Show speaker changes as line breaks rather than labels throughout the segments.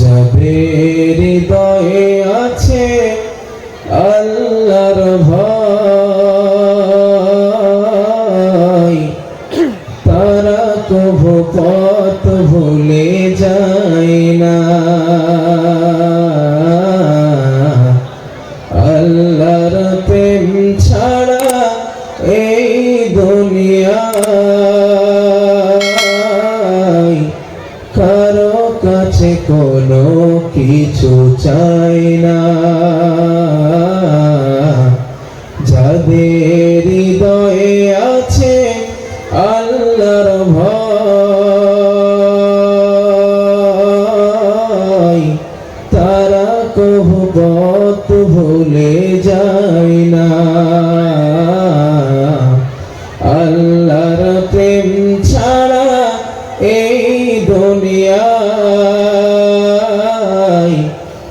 যাদের হৃদয়ে আছে আল্লাহর ভয়, তারা কভু পথ ভুলে যায় না। আল্লাহর প্রেম ছাড়া এই দুনিয়ায় কাছে কোনো কিছু চাই না। যাদের হৃদয়ে আছে আল্লাহর ভয়, তারা কবু পথ ভুলে যায় না। আল্লাহর প্রেম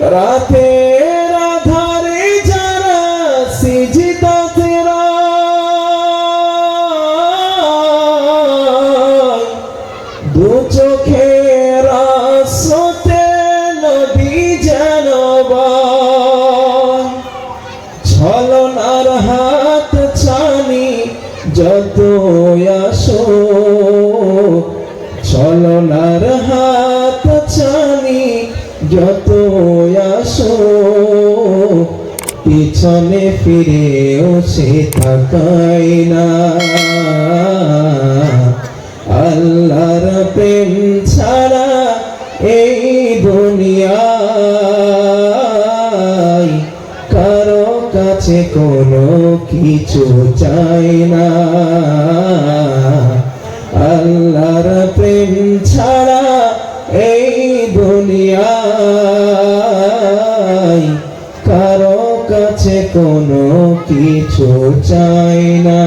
রাতের আধারে যারা সিজদাতে দু চোখের স্রোতে নদী যেন বয়। ছলনার হাত ছানি যত যত আসো, পিছনে ফিরেও সে থাকাই না। আল্লাহর প্রেম ছাড়া এই দুনিয়ায় কারও কাছে কোনো কিছু চাই না। আল্লাহর কাছে কোনো কিছু চাই না।